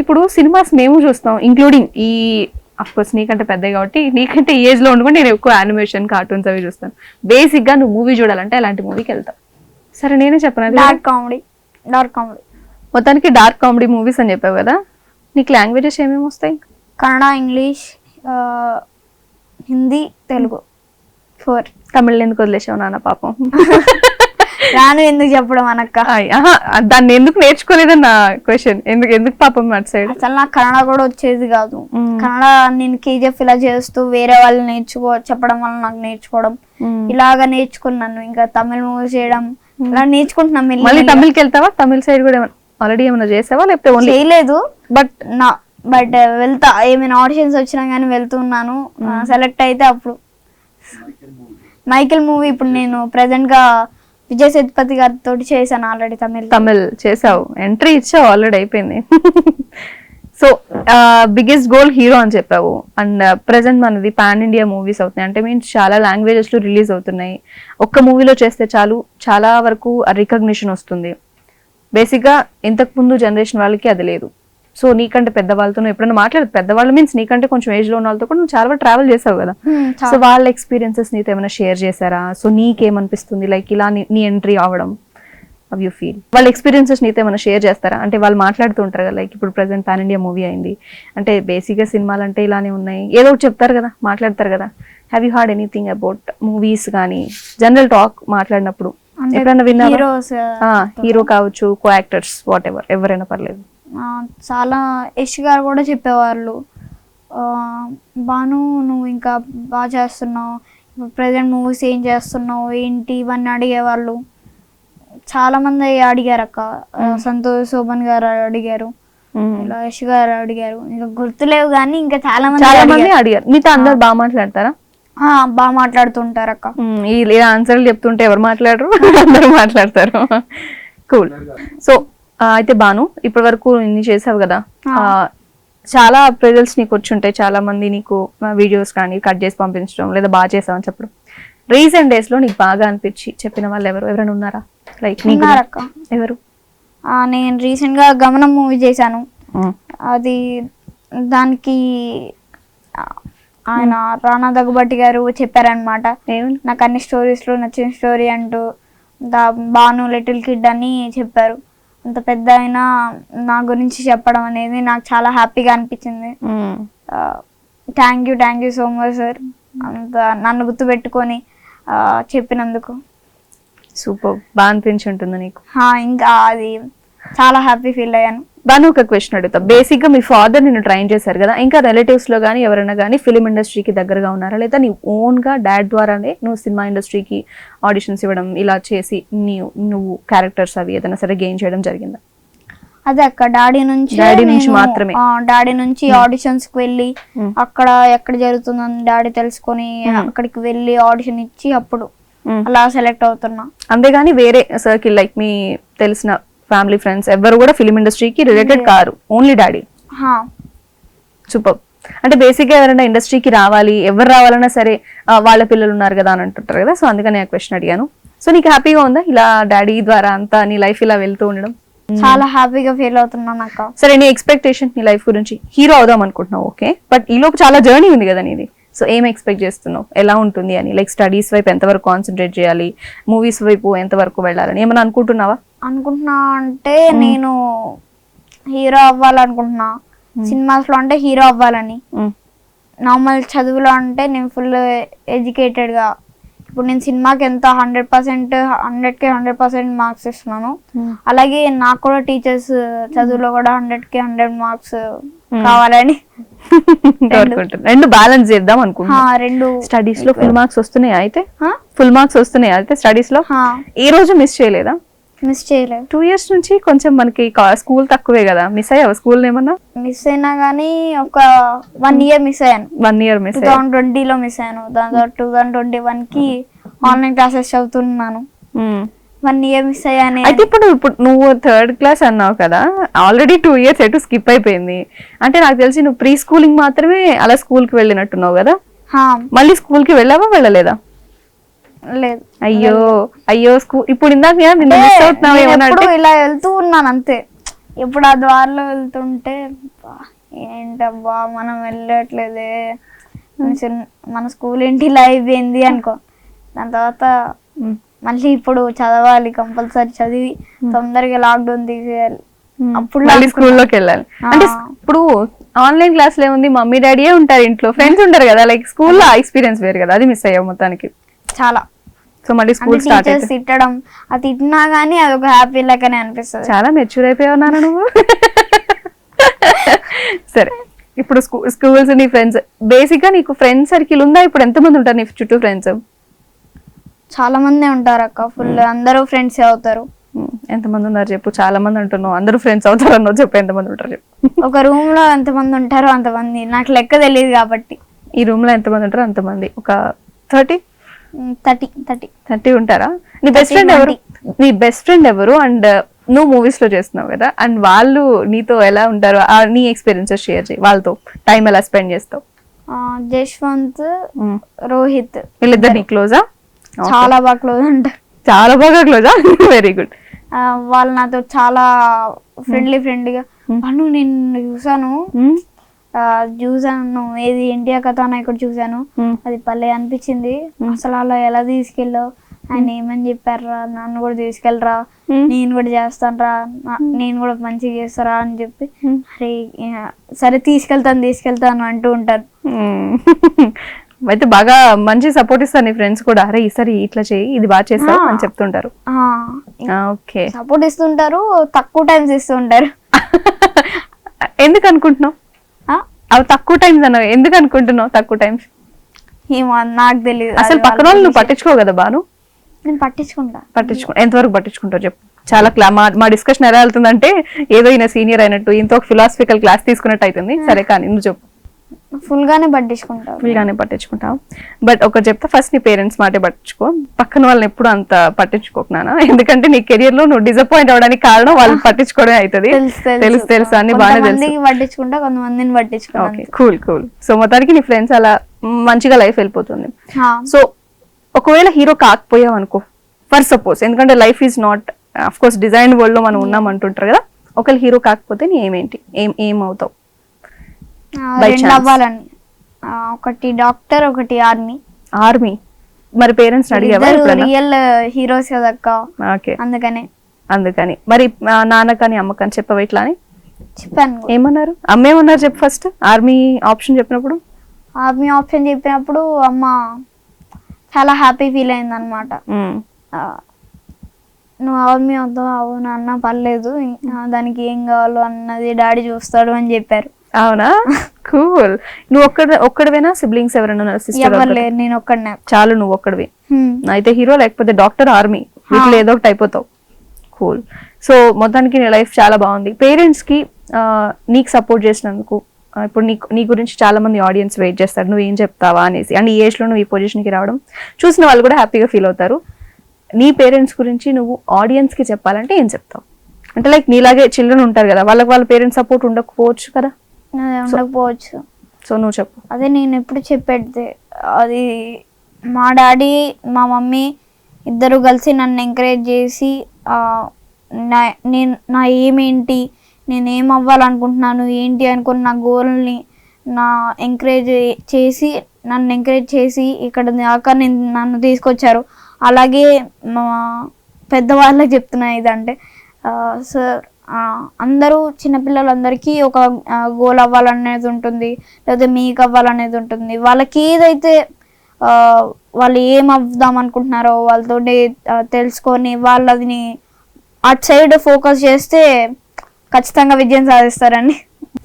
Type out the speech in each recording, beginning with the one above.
ఇప్పుడు సినిమాస్ మేము చూస్తాం ఇంక్లూడింగ్ ఈ కోర్స్ నీకంటే పెద్ద కాబట్టి నీకంటే ఏజ్లో ఉండకుండా నేను ఎక్కువ యానిమేషన్ కార్టూన్స్ అవి చూస్తాను. బేసిక్గా నువ్వు మూవీ చూడాలంటే అలాంటి మూవీకి వెళ్తావు. సరే నేనే చెప్పను? డార్క్ కామెడీ డార్క్ కామెడీ మొత్తానికి డార్క్ కామెడీ మూవీస్ అని చెప్పావు కదా నీకు లాంగ్వేజెస్ ఏమేమి వస్తాయి? కన్నడ ఇంగ్లీష్ హిందీ తెలుగు. ఫోర్. తమిళ్ ఎందుకు వదిలేసావు నాన్న పాపం? రాను ఎందుకు చెప్పడం అనక్క? దాన్ని ఎందుకు నేర్చుకోలేదని నా క్వశ్చన్ ఎందుకు ఎందుకు పాపం అటు సైడ్ అసలు నాకు కన్నడ కూడా వచ్చేది కాదు. కన్నడ నేను కేజీఎఫ్ ఇలా చేస్తూ వేరే వాళ్ళు నేర్చుకో చెప్పడం వల్ల నాకు నేర్చుకోవడం. ఇలాగా నేర్చుకున్నాను ఇంకా తమిళ మూవీ చేయడం ఇలా నేర్చుకుంటున్నాం మళ్ళీ. తమిళ్కి వెళ్తావా? తమిళ్ సైడ్ కూడా ఆల్రెడీ ఏమైనా చేసావా? లేకపోతే ఓన్లీ చేయలేదు. బట్ నా బట్ వెళ్తా ఏమైనా ఆడిషన్స్ వచ్చినా కానీ వెళ్తున్నాను. సెలెక్ట్ అయితే అప్పుడు. మైకిల్ మూవీ ఇప్పుడు నేను ప్రెసెంట్గా విజయ్ సేతుపతి గారితో చేశాను ఆల్రెడీ తమిళ్ తమిళ్ చేసావు ఎంట్రీ ఇచ్చావు ఆల్రెడీ అయిపోయింది. సో బిగ్గెస్ట్ గోల్ హీరో అని చెప్పావు. అండ్ ప్రెసెంట్ uh, మనది పాన్ ఇండియా మూవీస్ అవుతున్నాయి. అంటే మీన్స్ చాలా లాంగ్వేజెస్లో రిలీజ్ అవుతున్నాయి. ఒక్క మూవీలో చేస్తే చాలు. చాలా వరకు రికగ్నిషన్ వస్తుంది. బేసిక్గా ఇంతకుముందు జనరేషన్ వాళ్ళకి అది లేదు. సో నీకంటే పెద్దవాళ్ళతో నువ్వు ఎప్పుడైనా మాట్లాడదు. పెద్దవాళ్ళు మీన్స్ నీకంటే కొంచెం ఏజ్లో ఉన్న వాళ్ళతో కూడా నువ్వు చాలా ట్రావెల్ చేసావు కదా. సో వాళ్ళ ఎక్స్పీరియన్సెస్ నీతో ఏమైనా షేర్ చేశారా? సో నీకేమనిపిస్తుంది? లైక్ ఇలా నీ- ఎంట్రీ అవడం అవ్ యూ ఫీల్ వాళ్ళ ఎక్స్పీరియన్సెస్ నీతో ఏమైనా షేర్ చేస్తారా? అంటే వాళ్ళు మాట్లాడుతూ ఉంటారు కదా లైక్ ఇప్పుడు ప్రెసెంట్ పాన్ ఇండియా మూవీ అయింది. అంటే బేసిక్గా సినిమాలు అంటే ఇలానే ఉన్నాయి. ఏదో ఒకటి చెప్తారు కదా మాట్లాడతారు కదా. Have you heard anything about movies కానీ జనరల్ టాక్ మాట్లాడినప్పుడు? ఎప్పుడైనా విన్నా హీరో కావచ్చు కో యాక్టర్స్ వాట్ ఎవర్ ఎవరైనా పర్లేదు. చాలా యష్ గారు కూడా చెప్పేవాళ్ళు. ఆ, భాను నువ్వు ఇంకా బాగా చేస్తున్నావు. ప్రజెంట్ మూవీస్ ఏం చేస్తున్నావు? ఏంటి? ఇవన్నీ అడిగేవాళ్ళు. చాలా మంది అడిగారు అక్క. సంతోష్ శోభన్ గారు అడిగారు. ఇలా యష్ గారు అడిగారు. ఇంకా గుర్తులేవు కానీ ఇంకా చాలా మంది చాలా మంది అడిగారు. మీతో అందరు బాగా మాట్లాడతారా? ఆ, బాగా మాట్లాడుతుంటారు అక్క. ఇలా ఆన్సర్లు చెప్తుంటే ఎవరు మాట్లాడరు? అందరూ మాట్లాడతారు. కూల్ సో అయితే బాను ఇప్పటి వరకు ఇన్ని చేసావు కదా. చాలా ప్రెజల్స్ నీకు వచ్చి ఉంటాయి. చాలా మంది నీకు వీడియోస్ కానీ కట్ చేసి పంపించడం లేదా బాగా చేసావు అని చెప్పడం. రీసెంట్ డేస్లో నీకు బాగా అనిపించి చెప్పిన వాళ్ళు ఎవరు? ఎవరైనా ఉన్నారా? లైక్ నీకు ఎవరు? నేను రీసెంట్గా గమనం మూవీ చేశాను. అది దానికి ఆయన రానా దగ్గుబట్టి గారు చెప్పారనమాట నాకు అన్ని స్టోరీస్లో నచ్చిన స్టోరీ అంటూ దా బాను లిటిల్ కిడ్ అని చెప్పారు. అంత పెద్ద అయినా నా గురించి చెప్పడం అనేది నాకు చాలా హ్యాపీగా అనిపించింది. Thank you thank you so much sir అంత నన్ను గుర్తుపెట్టుకొని చెప్పినందుకు. సూపర్. బాగా అనిపించి ఉంటుంది నీకు. హా, ఇంకా అది చాలా హ్యాపీ ఫీల్ అయ్యాను. బాను ఒక క్వశ్చన్ అడుగుతా. బేసిక్గా మీ ఫాదర్ నిన్ను ట్రైన్ చేశారు కదా ఇంకా రిలేటివ్స్లో కానీ ఎవరైనా కానీ ఫిలిం ఇండస్ట్రీకి దగ్గరగా ఉన్నారా? లేదా నీ ఓన్గా డాడ్ ద్వారానే నువ్వు సినిమా ఇండస్ట్రీకి ఆడిషన్స్ ఇవ్వడం ఇలా చేసి నీ నువ్వు క్యారెక్టర్స్ అవి ఏదైనా సరే గెయిన్ చేయడం జరిగిందా? అదే అక్క డాడీ నుంచి డాడీ నుంచి మాత్రమే. డాడీ నుంచి ఆడిషన్స్కి వెళ్ళి మ్మ్. అక్కడ ఎక్కడ జరుగుతుందని డాడీ తెలుసుకొని అక్కడికి వెళ్ళి ఆడిషన్ ఇచ్చి అప్పుడు. అలా సెలెక్ట్ అవుతున్నా. అంతేగాని వేరే సర్కిల్ లైక్ మీ తెలిసిన ఫ్యామిలీ ఫ్రెండ్స్ ఎవరు కూడా ఫిలిం ఇండస్ట్రీకి రిలేటెడ్ కారు. ఓన్లీ డాడీ సూపర్ అంటే బేసిక్గా ఎవరైనా ఇండస్ట్రీకి రావాలి ఎవరు రావాలన్నా సరే వాళ్ళ పిల్లలు ఉన్నారు కదా అని అంటుంటారు కదా. సో అందుకని ఆ క్వశ్చన్ అడిగాను. సో నీకు హ్యాపీగా ఉందా? ఇలా డాడీ ద్వారా అంతా నీ లైఫ్ ఇలా వెళ్తూ ఉండడం? చాలా హ్యాపీగా ఫీల్ అవుతున్నాను అక్క. సరే నీ ఎక్స్పెక్టేషన్ నీ లైఫ్ గురించి? హీరో అవుదాం అనుకుంటున్నావు ఓకే బట్ ఈలోపు చాలా జర్నీ ఉంది కదా నీది. సో ఏం ఎక్స్పెక్ట్ చేస్తున్నావు? ఎలా ఉంటుంది అని? లైక్ స్టడీస్ వైపు ఎంతవరకు కాన్సన్ట్రేట్ చేయాలి? మూవీస్ వైపు ఎంతవరకు వెళ్ళాలని? ఏమైనా అనుకుంటున్నావా? అనుకుంటున్నా అంటే నేను హీరో అవ్వాలనుకుంటున్నా. సినిమాస్లో అంటే హీరో అవ్వాలని. నార్మల్ చదువులో అంటే నేను ఫుల్ ఎడ్యుకేటెడ్గా ఇప్పుడు నేను సినిమాకి ఎంత హండ్రెడ్ పర్సెంట్ హండ్రెడ్కి హండ్రెడ్ పర్సెంట్ మార్క్స్ ఇస్తున్నాను. అలాగే నాకు కూడా టీచర్స్ చదువులో కూడా హండ్రెడ్కి హండ్రెడ్ మార్క్స్ కావాలని. రెండు. బ్యాలెన్స్ చేద్దాం అనుకుంటున్నా. రెండు. స్టడీస్లో ఫుల్ మార్క్స్ వస్తున్నాయా అయితే? ఫుల్ మార్క్స్ వస్తున్నాయా అయితే స్టడీస్లో ఈ రోజు మిస్ చేయలేదా? మిస్ చేయలేదు. టూ ఇయర్స్ నుంచి కొంచెం మనకి స్కూల్ తక్కువే కదా. మిస్ అయ్యావా స్కూల్ ఏమన్నా? మిస్ అయినా కానీ ఒక వన్ ఇయర్ మిస్ అయ్యాను. One year miss two thousand ట్వంటీలో మిస్ అయ్యాను. దాని తర్వాత టూ థౌసండ్ ట్వంటీ వన్కి ఆన్లైన్ క్లాసెస్ చదువుతున్నాను. వన్ ఇయర్ మిస్ అయ్యానే. అయితే ఇప్పుడు ఇప్పుడు నువ్వు థర్డ్ క్లాస్ అన్నావు కదా ఆల్రెడీ టూ ఇయర్స్ ఎటు స్కిప్ అయిపోయింది. అంటే నాకు తెలిసి నువ్వు ప్రీ స్కూలింగ్ మాత్రమే అలా స్కూల్కి వెళ్ళినట్టున్నావు కదా? హా, మళ్ళీ స్కూల్కి వెళ్ళావా వెళ్ళలేదా? లేదు. అయ్యో అయ్యో స్కూల్ ఇప్పుడు ఇందాక నిన్ను మిస్ అవుతున్నావు ఏమన్నా ఇలా వెళ్తూ ఉన్నాను అంతే. ఇప్పుడు ఆ ద్వారలో వెళ్తుంటే "బా, ఏంటబ్బా మనం వెళ్ళట్లేదే. మన స్కూల్ ఏంటి ఇలా అయిపోయింది అనుకో. దాని తర్వాత. మళ్ళీ ఇప్పుడు చదవాలి కంపల్సరీ చదివి తొందరగా లాక్డౌన్ తీసేయాలి అప్పుడు మళ్ళీ స్కూల్లోకి వెళ్ళాలి. అంటే. ఇప్పుడు ఆన్లైన్ క్లాస్లో ఏముంది మమ్మీ డాడీయే ఉంటారు ఇంట్లో. ఫ్రెండ్స్ ఉంటారు కదా లైక్ స్కూల్లో ఎక్స్పీరియన్స్ వేరు కదా అది మిస్ అయ్యావు మొత్తానికి. చాలా. సో మళ్ళీ స్కూల్ స్టార్ట్ అయితే. తిట్టడం అది తిట్టినా గానీ అది ఒక హ్యాపీ లెక్కనే అనిపిస్తుంది. చాలా మెచ్యూర్ అయిపోయావు నువ్వు. సరే ఇప్పుడు స్కూల్స్ నీ ఫ్రెండ్స్ బేసిక్గా నీకు ఫ్రెండ్ సర్కిల్ ఉందా? ఇప్పుడు ఎంత మంది ఉంటారు నీ చుట్టూ ఫ్రెండ్స్ చాలా మంది ఉంటారు అక్క ఫుల్ అందరూ ఫ్రెండ్స్ అవుతారు. ఎంత మంది ఉన్నారు చెప్పు? చాలా మంది అంటున్నావు. అందరూ ఫ్రెండ్స్ అవుతారు అన్నావు చెప్పు ఎంత మంది ఉంటారు చెప్పు. ఒక రూమ్లో ఎంతమంది ఉంటారో అంతమంది. నాకు లెక్క తెలియదు కాబట్టి. ఈ రూమ్లో ఎంత మంది ఉంటారు అంతమంది. ఒక థర్టీ థర్టీ థర్టీ. థర్టీ ఉంటారా? నీ బెస్ట్ 30, ఫ్రెండ్ ఎవరు? నీ బెస్ట్ ఫ్రెండ్ ఎవరు? అండ్ నువ్వు మూవీస్లో చేస్తున్నావు కదా అండ్ వాళ్ళు నీతో ఎలా ఉంటారు ఆ నీ ఎక్స్పీరియన్సెస్ షేర్ చేయి వాళ్ళతో టైం ఎలా స్పెండ్ చేస్తావు? జశ్వంత్. రోహిత్. వీళ్ళిద్దరు నీ క్లోజా చాలా బాగా క్లోజ్ ఉంటారు. చాలా బాగా క్లోజా వెరీ గుడ్ వాళ్ళు నాతో చాలా ఫ్రెండ్లీ ఫ్రెండ్లీగా నేను చూసాను చూసాను ఏది ఇండియా కథ ఇక్కడ చూసాను అది భలే అనిపించింది. అసలు అలా ఎలా తీసుకెళ్ళావు ఆయన ఏమని చెప్పారా నన్ను కూడా తీసుకెళ్ళరా. నేను కూడా చేస్తానురా. నేను కూడా మంచిగా చేస్తారా అని చెప్పి అరే సరే తీసుకెళ్తాను తీసుకెళ్తాను అంటూ ఉంటారు. అయితే బాగా మంచి సపోర్ట్ ఇస్తారు నీ ఫ్రెండ్స్ కూడా. అరే ఈసారి ఇట్లా చేయి ఇది బాగా చేస్తావు అని చెప్తుంటారు. ఓకే. సపోర్ట్ ఇస్తుంటారు తక్కువ టైమ్స్ ఇస్తుంటారు. ఎందుకు అనుకుంటున్నావు? అవి తక్కువ టైమ్స్ అన్నావు. ఎందుకు అనుకుంటున్నావు తక్కువ టైమ్స్ ఏమో నాకు తెలియదు అసలు పక్కన వాళ్ళ నువ్వు. పట్టించుకో కదా బాను? నేను పట్టించుకుంటా. పట్టించుకో ఎంతవరకు పట్టించుకుంటావు చెప్పు. చాలా క్లా మా మా డిస్కషన్ ఎలా వెళ్తుందంటే ఏదో ఈయన సీనియర్ అయినట్టు ఇంత ఒక ఫిలాసఫికల్ క్లాస్ తీసుకున్నట్టు అవుతుంది సరే కానీ నువ్వు చెప్పు. ఫుల్ గానే పట్టించుకుంటా ఫుల్ గానే పట్టించుకుంటావు. బట్ ఒకటి చెప్తా ఫస్ట్ నీ పేరెంట్స్ మాటే పట్టించుకో. పక్కన వాళ్ళని ఎప్పుడు అంత పట్టించుకోకున్నానా ఎందుకంటే నీ కెరియర్లో నువ్వు డిసప్పాయింట్ అవడానికి కారణం వాళ్ళు పట్టించుకోవడమే అవుతుంది తెలుసు తెలుసు. అన్ని తెలుసు కొంతమందికి పట్టించుకుంటా కొంతమందిని పట్టించుకుంటా ఓకే కూల్ కూల్ సో మొత్తానికి నీ ఫ్రెండ్స్ అలా మంచిగా లైఫ్ వెళ్ళిపోతుంది. సో ఒకవేళ హీరో కాకపోయావు అనుకో ఫర్ సపోజ్ ఎందుకంటే life is not of course design వరల్డ్లో మనం ఉన్నాం అంటుంటారు కదా ఒకవేళ హీరో కాకపోతే నీ ఏమేంటి ఏం ఏం అవుతావు? రెండు. అవ్వాలని. ఒకటి డాక్టర్ ఒకటి ఆర్మీ. ఆర్మీ? మరి పేరెంట్స్ రియల్ హీరోస్ కదక్క ఓకే. అందుకనే. అందుకని. మరి ఆ, నాన్నకని అమ్మకని చెప్పవా ఇట్లా అని? చెప్పాను. ఏమన్నారు? అమ్మ ఏమన్నారు చెప్పు ఫస్ట్ ఆర్మీ ఆప్షన్ చెప్పినప్పుడు? ఆర్మీ ఆప్షన్ చెప్పినప్పుడు అమ్మ చాలా హ్యాపీ ఫీల్ అయింది అనమాట నువ్వు ఆర్మీ అవుతావు అవును అన్న పర్లేదు. దానికి ఏం కావాలో అన్నది డాడీ చూస్తాడు అని చెప్పారు. అవునా? కూల్. నువ్వు ఒక్కడ ఒక్కడివేనా? సిబ్లింగ్స్ ఎవరైనా ఎవరు సిస్టర్ లేరు నేను ఒక్కడనే. చాలు నువ్వు ఒక్కడివి. అయితే హీరో లేకపోతే డాక్టర్ ఆర్మీ. వీటిలో ఏదో ఒకటి అయిపోతావు. కూల్. సో మొత్తానికి నీ లైఫ్ చాలా బాగుంది. పేరెంట్స్కి నీకు సపోర్ట్ చేసినందుకు ఇప్పుడు నీకు నీ గురించి చాలా మంది ఆడియన్స్ వెయిట్ చేస్తారు. నువ్వు ఏం చెప్తావా అనేసి. అండ్ ఈ ఏజ్లో నువ్వు ఈ పొజిషన్కి రావడం చూసిన వాళ్ళు కూడా హ్యాపీగా ఫీల్ అవుతారు. నీ పేరెంట్స్ గురించి నువ్వు ఆడియన్స్కి చెప్పాలంటే ఏం చెప్తావు? అంటే లైక్ నీలాగే చిల్డ్రన్ ఉంటారు కదా వాళ్ళకి వాళ్ళ పేరెంట్స్ సపోర్ట్ ఉండకపోవచ్చు కదా? నాది ఉండకపోవచ్చు సో నువ్వు చెప్పు. అదే నేను ఎప్పుడు చెప్పేది అది మా డాడీ మా మమ్మీ ఇద్దరు కలిసి నన్ను ఎంకరేజ్ చేసి నా నేను నా ఏమేంటి నేను ఏం అవ్వాలనుకుంటున్నాను ఏంటి అనుకుని నా గోల్ని నా ఎంకరేజ్ చేసి నన్ను ఎంకరేజ్ చేసి ఇక్కడ దాకా నేను నన్ను తీసుకొచ్చారు. అలాగే మా పెద్దవాళ్ళకి చెప్తున్నా ఇదంటే సార్ అందరూ చిన్నపిల్లలందరికీ ఒక గోల్ అవ్వాలనేది ఉంటుంది. లేదా మీకు అవ్వాలనేది ఉంటుంది. వాళ్ళకి ఏదైతే వాళ్ళు ఏం అనుకుంటున్నారో వాళ్ళతో తెలుసుకొని వాళ్ళని అటు సైడ్ ఫోకస్ చేస్తే ఖచ్చితంగా విజయం సాధిస్తారండి.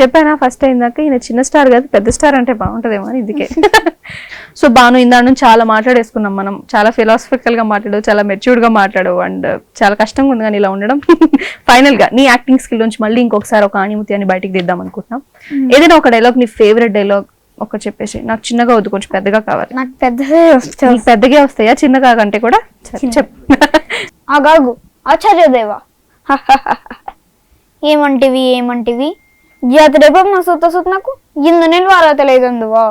చెప్పానా? ఫస్ట్ అయిందాక ఈయన చిన్న స్టార్ కాదు పెద్ద స్టార్ అంటే బాగుంటదేమో అని ఇందుకే. సో బాను ఇందా నుంచి చాలా మాట్లాడేసుకున్నాం మనం. చాలా ఫిలాసఫికల్గా మాట్లాడు చాలా మెచ్యూర్డ్గా మాట్లాడు అండ్ చాలా కష్టంగా ఉంది కానీ ఇలా ఉండడం. ఫైనల్గా నీ యాక్టింగ్ స్కిల్ నుంచి మళ్ళీ ఇంకొకసారి ఒక ఆణిముతి అని బయటికి దిద్దాం అనుకుంటున్నాం. ఏదైనా ఒక డైలాగ్ నీ ఫేవరెట్ డైలాగ్ ఒక చెప్పేసి నాకు చిన్నగా వద్దు కొంచెం పెద్దగా కావాలి. నాకు నీకు పెద్దగా వస్తాయా? చిన్నగా కంటే కూడా చెప్పు. ఆగాగు. ఆచార్యదేవా. ఏమంటివి ఏమంటివి? జాతరేప మా సుత్త సుత్ నాకు ఇందు నేను వారతలేదందువా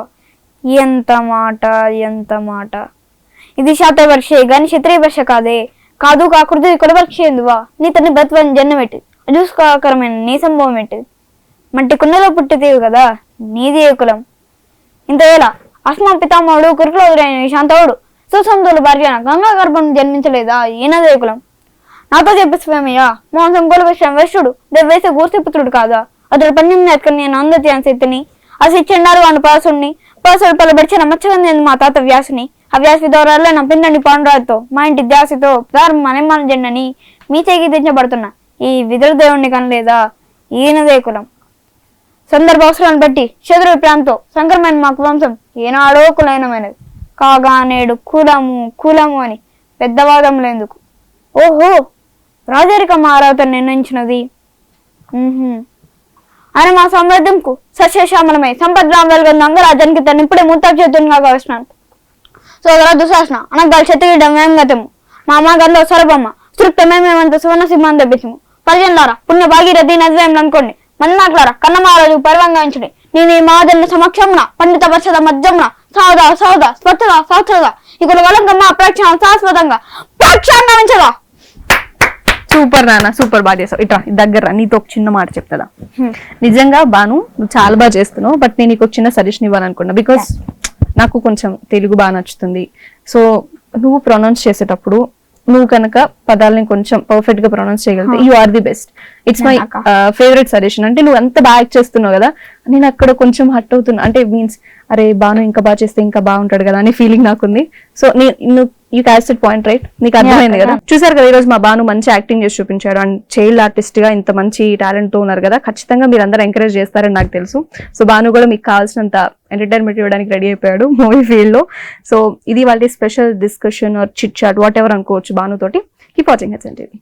ఎంత మాట ఎంత మాట. ఇది శాత శాతవర్షే కానీ క్షత్రియ వర్ష కాదే కాదు కాకూడదు ఇక్కడ పరీక్ష ఎందువా నీ తన బతువని జన్మ పెట్టి నీ సంభవం ఏంటి మట్టి కుండలో పుట్టితేవు కదా నీది ఏ కులం. ఇంతవేళ అస్మ పితామహుడు కురుకులైన శాంతవుడు సుసంతులు భార్య గంగా గర్భం జన్మించలేదా? ఈయనదే కులం? నాతో చెప్పి స్వామయ్య మోహన్ గోల విషయం వైశ్యుడు దేవేశ గూర్తిపుత్రుడు కాదా? అతడు పన్నెం అక్కడ నేను అందతి శక్తిని అసి చెండారు వాడు పాసుడిని పాసుడు పలబడిచిన మచ్చగంది మా తాత వ్యాసుని ఆ వ్యాసి దూరాల్లో నా పిండండి పాండురాజుతో మా ఇంటి ధ్యాసితో ప్రారంభ అనిమాన జెండని మీ చేకి తెచ్చబడుతున్నా ఈ విదురు దేవుణ్ణి కనలేదా? ఈయనదే కులం. సందర్భ అవసరాన్ని బట్టి చదురు ప్రాంతం సంక్రమైన మాకు వంశం ఏనాడో కులైనమైనది కాగా నేడు కులము కులము అని పెద్దవాదం లేందుకు. ఓహో! రాజరిక అర్హతను నిర్ణయించినది. ఆయన మా సామ్రాజ్యంకు సస్యశ్యామలమై సంపద్రాం వెలుగొంద అంగరాజ్యానికి తను ఇప్పుడే ముత్తాపు చేతునిగా కావచ్చినాను సోదర దుశాసన అనగాలి చెత్తగిడ్డం మేం గతము మా అమ్మగారిలో సొరబమ్మ సృప్తమేమేమంత సువర్ణ సింహాన్ని తెప్పించము పరిజనులారా పుణ్య భాగీరథి నదివేం అనుకోండి. మన్నాకులారా కన్నమారాజు పర్వంగాంచుడి నేను ఈ మహాజన్మ సమక్షమున పండిత వర్షద మధ్యమున సౌద సౌద స్వచ్ఛద సౌచద ఇక్కడ వలంగమ్మ ప్రేక్షణ శాశ్వతంగా ప్రక్షాంగమించదా సూపర్ నాన్న సూపర్ బాగా చేసావు. ఇట్రా దగ్గర రా, నీతో ఒక చిన్న మాట చెప్తా నిజంగా బాను నువ్వు చాలా బాగా చేస్తున్నావు బట్ నేను నీకు ఒక చిన్న సజెషన్ ఇవ్వాలనుకున్నా. బికాస్ నాకు కొంచెం తెలుగు బాగా నచ్చుతుంది. సో నువ్వు ప్రొనౌన్స్ చేసేటప్పుడు నువ్వు కనుక పదాలని కొంచెం పర్ఫెక్ట్గా ప్రొనౌన్స్ చేయగలిగితే you are the best it's my. Favourite suggestion అంటే నువ్వు అంత బాగా యాక్ట్ చేస్తున్నావు కదా నేను అక్కడ కొంచెం హట్ అవుతున్నా. అంటే మీన్స్ అరే బాను ఇంకా బాగా చేస్తే ఇంకా బాగుంటాడు కదా అనే ఫీలింగ్ నాకుంది. సో నేను యూ క్యాస్ పాయింట్ రైట్ నీకు అర్థమైంది కదా? చూసారు కదా ఈరోజు మా బాను మంచి యాక్టింగ్ చేసి చూపించాడు. అండ్ చైల్డ్ ఆర్టిస్ట్గా ఇంత మంచి టాలెంట్తో ఉన్నారు కదా ఖచ్చితంగా మీరు అందరూ ఎంకరేజ్ చేస్తారని నాకు తెలుసు. సో బాను కూడా మీకు కావాల్సినంత ఎంటర్టైన్మెంట్ ఇవ్వడానికి రెడీ అయిపోయాడు మూవీ ఫీల్డ్లో. సో ఇది వాళ్ళ special discussion or chit chat whatever అనుకోవచ్చు బాను తోటి కీప్ వాచింగ్ హెచ్ టీవీ